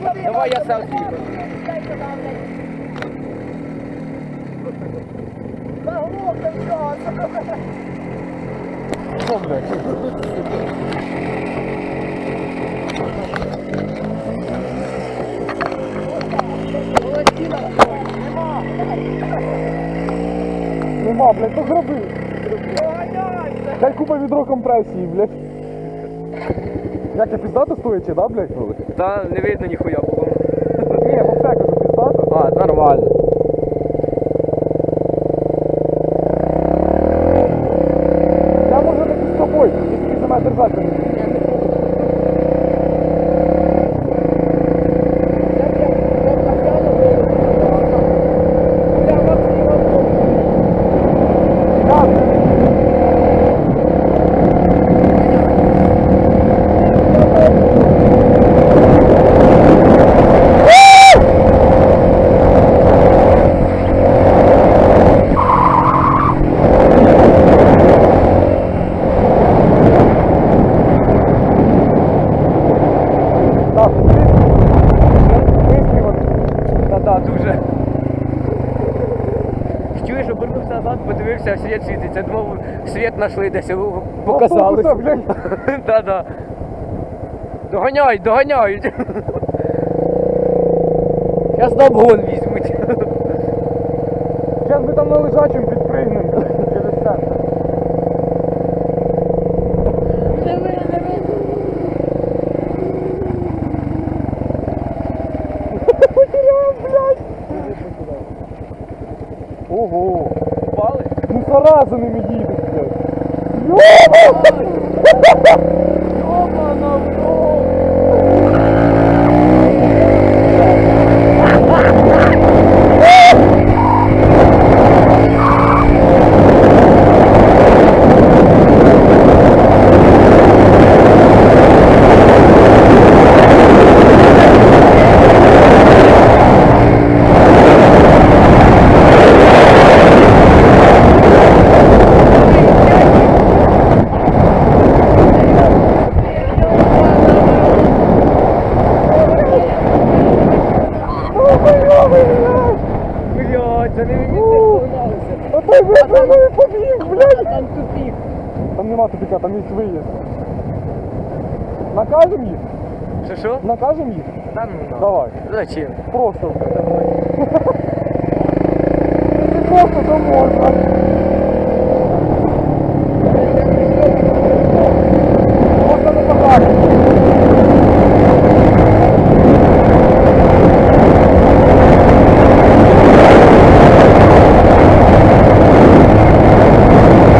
Давай я сам з'їду. Що, блядь? Нема, блядь, то зроби. Дай купа відро компресії, блядь. Як я піздато стоячи, да, блядь? Та не видно ніхуя було. Ні, вообще кажу, піздато. А, нормально. Назад, світ світиться. Думав, світ знайшли десь, показали. Блядь. Да-да. Доганяють, доганяють. Зараз на обгон візьмуть. Зараз ми там на лежачому підпригнемо через центр. Ого! За ними їдуть, блядь. Блядь, за ними місце погналися. А той блядь, побіг, блядь! Там тупік. Там нема тупика, там є виїзд. Накажем їх? Що що? Накажем їх? Та ну на. Давай. Зачем? Просто, Давай. Просто то можна.